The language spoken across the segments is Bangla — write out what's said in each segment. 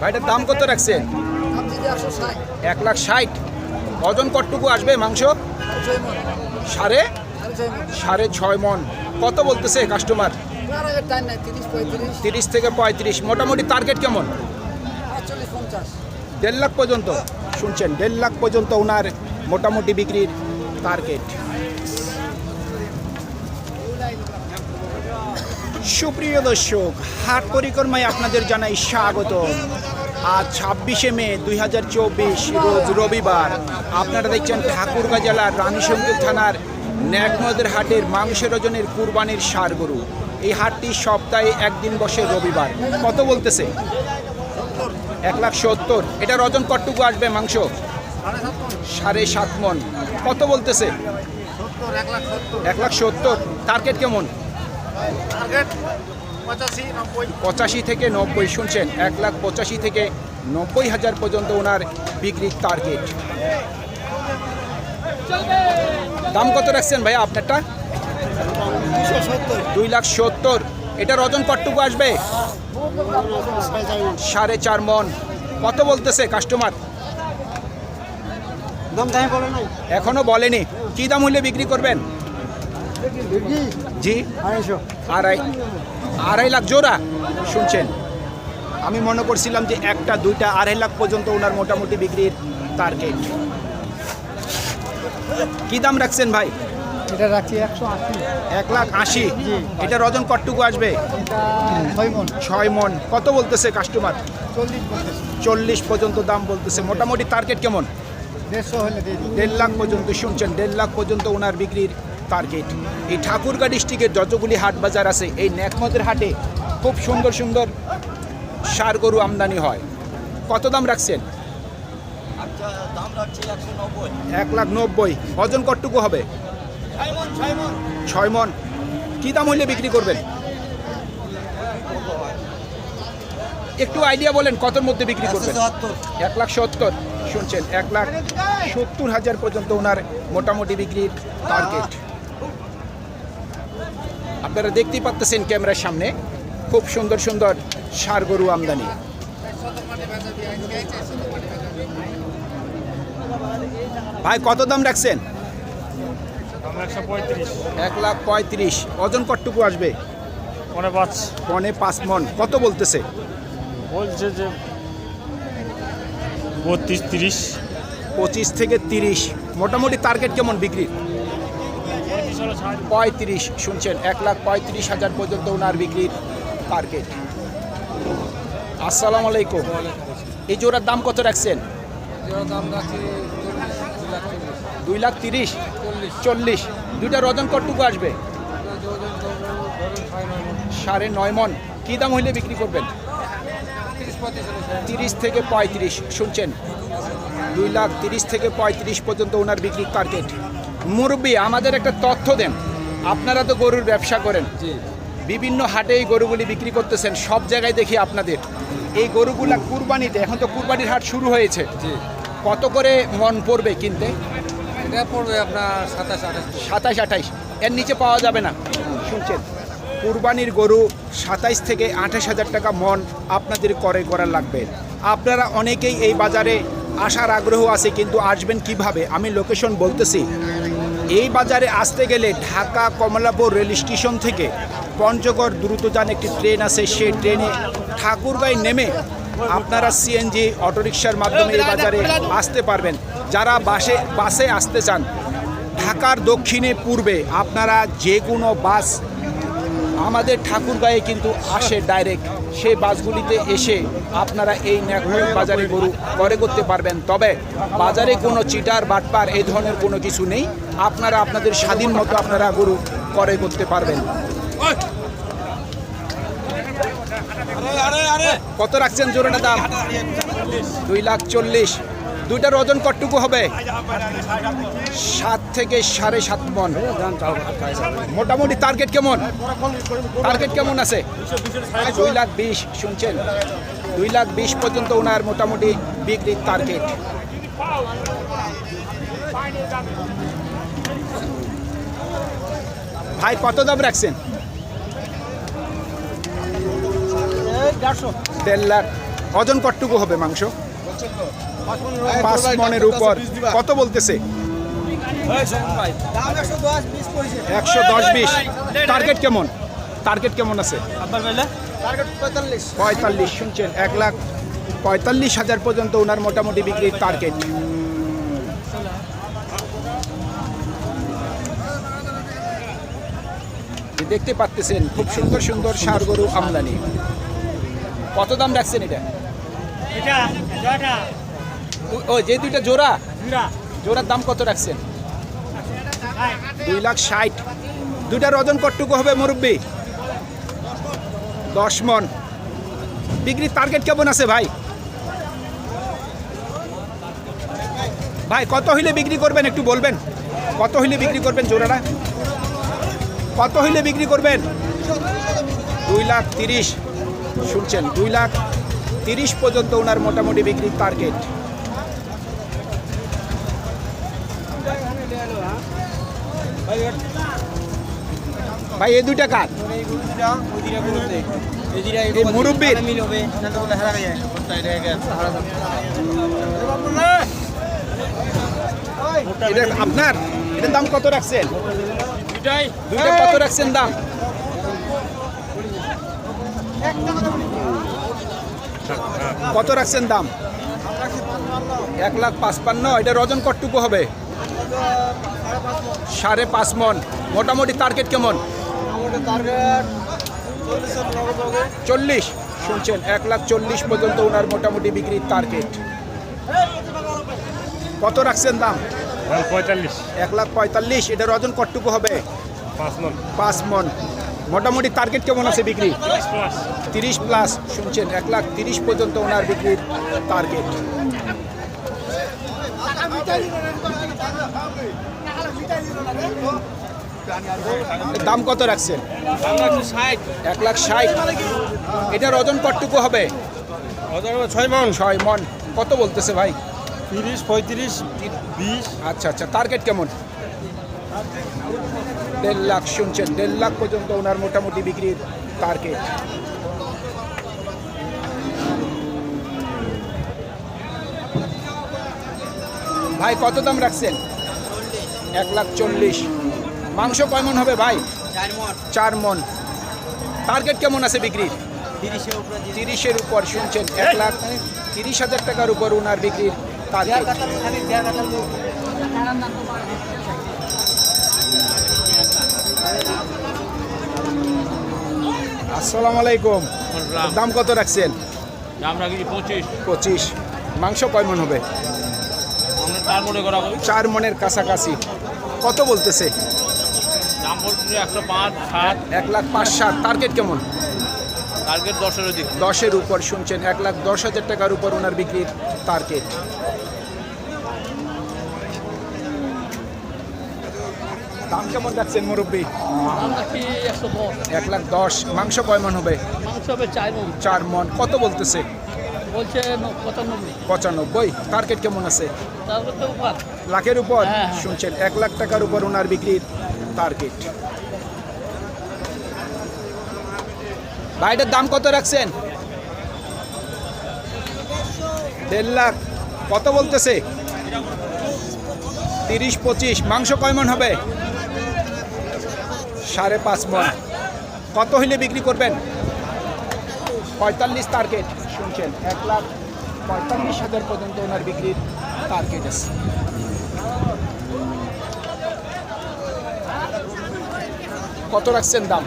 ভাইটার দাম কত রাখছেন? এক লাখ ষাট। ওজন কটটুকু আসবে মাংস? সাড়ে সাড়ে? ছয় মন। কত বলতেছে কাস্টমার তিরিশ থেকে পঁয়ত্রিশ। মোটামুটি টার্গেট কেমন? দেড় লাখ পর্যন্ত। শুনছেন দেড় লাখ পর্যন্ত ওনার মোটামুটি বিক্রির টার্গেট সুপ্রিয় দর্শক, হাট পরিক্রমায় আপনাদের জানাই স্বাগত। আজ ছাব্বিশে মে দুই হাজার চব্বিশ, রোজ রবিবার। আপনারা দেখছেন ঠাকুরগাঁ জেলার রানীশঙ্কর থানার ন্যাকনদের হাটের মাংসের ওজনের কুরবানির সার গরু এই হাটটি সপ্তাহে একদিন বসে রবিবার। কত বলতেছে? এক লাখ সত্তর। এটার ওজন কতটুকু আসবে মাংস? সাড়ে সাত মন। কত বলতেছে? এক লাখ সত্তর। টার্গেট কেমন? পঁচাশি থেকে নব্বই শুনছেন এক লাখ পঁচাশি থেকে নব্বই হাজার পর্যন্ত ওনার বিক্রির টার্গেট দাম কত রাখছেন ভাইয়া আপনারটা? দুই লাখ সত্তর। এটার ওজন কতটুকু আসবে? সাড়ে চার মন। কত বলতেছে কাস্টমার দাম দাম বলে নাই। এখনও বলেনি। কি দাম হইলে বিক্রি করবেন? জি। আড়াই আড়াই লাখ জোড়া? শুনছেন? আমি মনে করছিলাম যে একটা দুইটা আড়াই লাখ পর্যন্ত ওনার মোটামুটি বিক্রির টার্গেট কি দাম রাখছেন ভাই? এটা রাখছি একশো আশি। এক লাখ আশি। জি। এটার ওজন কতটুকু আসবে? ছয় মন। ছয় মন। কত বলতেছে কাস্টমার চল্লিশ পর্যন্ত দাম বলতেছে। মোটামুটি টার্গেট কেমন? দেড়শো হলে দেড় লাখ পর্যন্ত। শুনছেন দেড় লাখ পর্যন্ত ওনার বিক্রির টার্গেট। এই ঠাকুরগাঁ ডিস্ট্রিক্টের যতগুলি হাট বাজার আছে এই ন্যাকমতের হাটে খুব সুন্দর সুন্দর সার গরু আমদানি হয়। কত দাম রাখছেন? এক লাখ নব্বই। ওজন কতটুকু হবে? ছয় মন কি দাম হইলে বিক্রি করবেন? একটু আইডিয়া বলেন কতর মধ্যে বিক্রি করবেন? এক লাখ সত্তর। শুনছেন এক লাখ সত্তর হাজার পর্যন্ত ওনার মোটামুটি বিক্রির টার্গেট। আপনারা দেখতেই পাচ্ছেন ক্যামেরার সামনে। খুব সুন্দর সুন্দর সার গরু আমদানি। ভাই কত দাম রাখছেন? এক লাখ পঁয়ত্রিশ। ওজন কতটুকু আসবে? পনে পাঁচ। পনে পাঁচ মন। কত বলতেছে? বলছে যে বত্রিশ তিরিশ। পঁচিশ থেকে তিরিশ। মোটামুটি টার্গেট কেমন বিক্রির? পঁয়ত্রিশ শুনছেন, এক লাখ পঁয়ত্রিশ হাজার পর্যন্ত ওনার বিক্রির টার্গেট। আসসালামু আলাইকুম। এই জোড়ার দাম কত রাখছেন? দুই লাখ তিরিশ। চল্লিশ। দুইটার ওজন কতটুকু আসবে? সাড়ে নয় মন। কী দাম হইলে বিক্রি করবেন? তিরিশ থেকে পঁয়ত্রিশ। শুনছেন, দুই লাখ তিরিশ থেকে পঁয়ত্রিশ পর্যন্ত ওনার বিক্রির টার্গেট। মুরব্বী আমাদের একটা তথ্য দেন। আপনারা তো গরুর ব্যবসা করেন। বিভিন্ন হাটে এই গরুগুলি বিক্রি করতেছেন সব জায়গায় দেখি আপনাদের। এই গরুগুলা কুরবানিতে এখন তো কুরবানির হাট শুরু হয়েছে। কত করে মন পড়বে কিনতে? এটা পড়বে আপনার সাতাশ আঠাশ সাতাইশ আঠাইশ এর নিচে পাওয়া যাবে না। শুনছেন? কুরবানির গরু সাতাইশ থেকে আঠাশ হাজার টাকা মন আপনাদের করে করা লাগবে। আপনারা অনেকেই এই বাজারে আসার আগ্রহ আছে, কিন্তু আসবেন কীভাবে? আমি লোকেশন বলতেছি। এই বাজারে আসতে গেলে ঢাকা কমলাপুর রেল স্টেশন থেকে পঞ্চগড় দ্রুতযান একটি ট্রেন আছে, সেই ট্রেনে ঠাকুরগাঁয় নেমে আপনারা সিএনজি অটোরিকশার মাধ্যমে এই বাজারে আসতে পারবেন। যারা বাসে বাসে আসতে চান, ঢাকার দক্ষিণে, পূর্বে আপনারা যে কোনো বাস আমাদের ঠাকুরগাঁয়ে কিন্তু আসে ডাইরেক্ট সেই বাসগুলিতে এসে আপনারা এই ন্যাকড় বাজারে গরু করে করতে পারবেন। তবে বাজারে কোনো চিটার, বাটপার এই ধরনের কোনো কিছু নেই। আপনারা আপনাদের স্বাধীন মতো আপনারা গরু করে করতে পারবেন। কত রাখছেন জোরেটা দাম? দুই লাখ চল্লিশ। দুইটার ওজন কতটুকু হবে? সাত থেকে সাড়ে সাত মন। মোটামুটি টার্গেট কেমন? টার্গেট কেমন আছে? দুই লাখ বিশ শুনছেন? দুই লাখ বিশ পর্যন্ত ওনার মোটামুটি বিক্রির টার্গেট ভাই কত দাম রাখছেন? দেড়শো। দেড় লাখ। ওজন কতটুকু হবে মাংস? পাঁচ মনের উপর। কত বলতেছে? একশো দশ বিশ। টার্গেট কেমন? টার্গেট কেমন আছে? পঁয়তাল্লিশ, শুনছেন? এক লাখ পঁয়তাল্লিশ হাজার পর্যন্ত ওনার মোটামুটি বিক্রির টার্গেট। দেখতে পাচ্ছেন, খুব সুন্দর সুন্দর সার গরু আমদানি। কত দাম রাখছেন এটা? এটা ও- যে দুইটা জোড়া? জোড়ার দাম কত রাখছেন? দুই লাখ ষাট। দুইটার ওজন কতটুকু হবে মুরব্বী? দশ মন। বিক্রির টার্গেট কেমন আছে ভাই? ভাই কত হইলে বিক্রি করবেন একটু বলবেন? কত হইলে বিক্রি করবেন জোড়াটা? কত হইলে বিক্রি করবেন? দুই লাখ তিরিশ। শুনছেন দুই লাখ তিরিশ পর্যন্ত ওনার মোটামুটি বিক্রির টার্গেট ভাই, এই দুইটা এটা আপনার? এটার দাম কত রাখছেন? দুইটা কত রাখছেন দাম? কত রাখছেন দাম? এক লাখ পাঁচপান্ন এটা রজন কতটুকু হবে? সাড়ে পাঁচ মন। মোটামুটি টার্গেট কেমন? চল্লিশ। শুনছেন এক লাখ চল্লিশ পর্যন্ত ওনার মোটামুটি বিক্রির টার্গেট কত রাখছেন দাম? পঁয়তাল্লিশ। এক লাখ পঁয়তাল্লিশ এটা রজন কতটুকু হবে? পাঁচ মন। পাঁচ মন। মোটামুটি টার্গেট কেমন আছে বিক্রি? তিরিশ প্লাস শুনছেন এক লাখ তিরিশ পর্যন্ত ওনার বিক্রির টার্গেট দাম কত রাখছেন? এক লাখ ষাট। এটার ওজন কতটুকু হবে? ছয় মন। ছয় মন। কত বলতেছে ভাই? তিরিশ পঁয়ত্রিশ বিশ। আচ্ছা আচ্ছা টার্গেট কেমন? দেড় লাখ শুনছেন দেড় লাখ পর্যন্ত ওনার মোটামুটি বিক্রির টার্গেট ভাই কত দাম রাখছেন? এক লাখ চল্লিশ। মাংস কয় মন হবে ভাই? চার মন। টার্গেট কেমন আছে বিক্রির? তিরিশের উপর শুনছেন? এক লাখ তিরিশ হাজার টাকার উপর ওনার বিক্রির টার্গেট আসসালামু আলাইকুম। দাম কত রাখছেন? দাম রাখি পঁচিশ। পঁচিশ। মাংস কয় মন হবে? মনে করা চার মনের কাছাকাছি। কত বলতেছে? দাম একশো পাঁচ সাত। এক লাখ পাঁচ সাত। টার্গেট কেমন? টার্গেট দশের অধিক দশের উপর শুনছেন এক লাখ দশ হাজার টাকার উপর ওনার বিক্রির টার্গেট। দাম কেমন রাখছেন মুরব্বী? এক লাখ দশ। মাংস কয় মন হবে? মাংস হবে চার মন। কত বলতেছে? বলছে পঁচানব্বই। টার্গেট কেমন আছে? লাখের উপর? হ্যাঁ, হ্যাঁ। শুনছেন এক লাখ টাকার উপর ওনার বিক্রির টার্গেট ভাইটার দাম কত রাখছেন? দেড় লাখ। কত বলতেছে? তিরিশ পঁচিশ। মাংস কয় মন হবে? সাড়ে পাঁচ মন। কত হইলে বিক্রি করবেন? পঁয়তাল্লিশ টার্গেট শুনছেন, এক লাখ পঁয়তাল্লিশ হাজার পর্যন্ত ওনার বিক্রির টার্গেট আছে। কত রাখছেন দাম?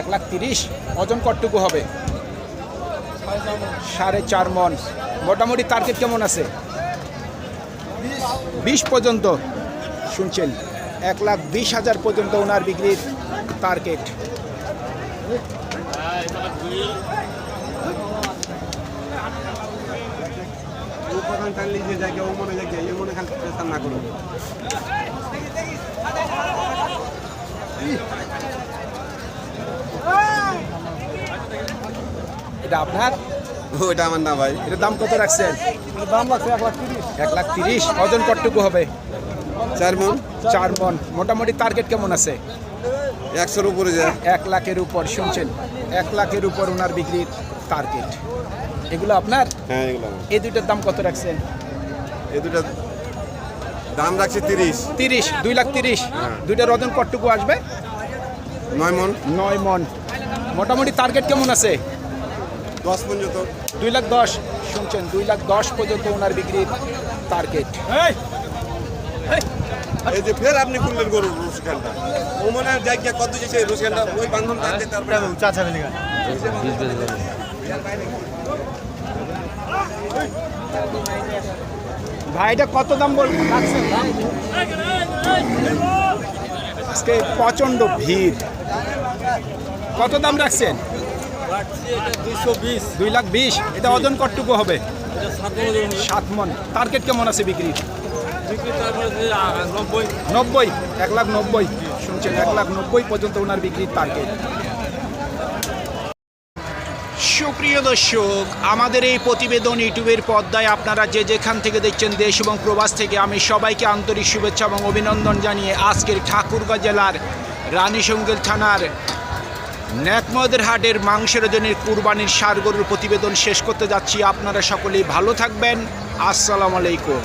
এক লাখ তিরিশ। ওজন কতটুকু হবে? সাড়ে চার মন। মোটামুটি টার্গেট কেমন আছে? বিশ পর্যন্ত, শুনছেন। এক লাখ বিশ হাজার পর্যন্ত ওনার বিক্রির টার্গেট। এটা আপনার? ওইটা আমার না ভাই। এটার দাম কত রাখছেন? দাম লাগছে এক লাখ তিরিশ। এক লাখ তিরিশ। ওজন কতটুকু হবে? চার মন? চার মন। মোটামুটি টার্গেট কেমন আছে? একশোর উপরে যায়। এক লাখের উপর শুনছেন? এক লাখের উপর ওনার বিক্রির টার্গেট এগুলো আপনার? হ্যাঁ এগুলো এই দুইটার দাম কত রাখছেন? এই দুটা দাম রাখছি তিরিশ। তিরিশ দুই লাখ তিরিশ। দুইটার ওজন কতটুকু আসবে? নয় মন। নয় মন। মোটামুটি টার্গেট কেমন আছে? দশ পর্যন্ত দুই লাখ দশ। শুনছেন? দুই লাখ দশ পর্যন্ত ওনার বিক্রির টার্গেট এই যে ফের আপনি খুললেন গরু রুসখানটা। ও মনে হয় যাই কত যেছে রুসখানটা, ওই বান্ধন থাকতে তারপরে ভাইটা কত দাম বল রাখছেন দাম আজকে প্রচণ্ড ভিড়। কত দাম রাখছেন? দুই লাখ বিশ। এটা ওজন কতটুকু হবে? সাত মন। টার্গেট কেমন আছে বিক্রি নব্বই। এক লাখ নব্বই। শুনছেন, এক লাখ নব্বই পর্যন্ত ওনার বিক্রির টার্গেট সুপ্রিয় দর্শক, আমাদের এই প্রতিবেদন ইউটিউবের পর্দায় আপনারা যে যেখান থেকে দেখছেন দেশ এবং প্রবাস থেকে, আমি সবাইকে আন্তরিক শুভেচ্ছা এবং অভিনন্দন জানিয়ে আজকের ঠাকুরগাঁ জেলার রানীশঙ্গেল থানার ন্যাকমদের হাটের মাংসের ওজনের কুরবানির সার গরুর প্রতিবেদন শেষ করতে যাচ্ছি। আপনারা সকলেই ভালো থাকবেন। আসসালামু আলাইকুম।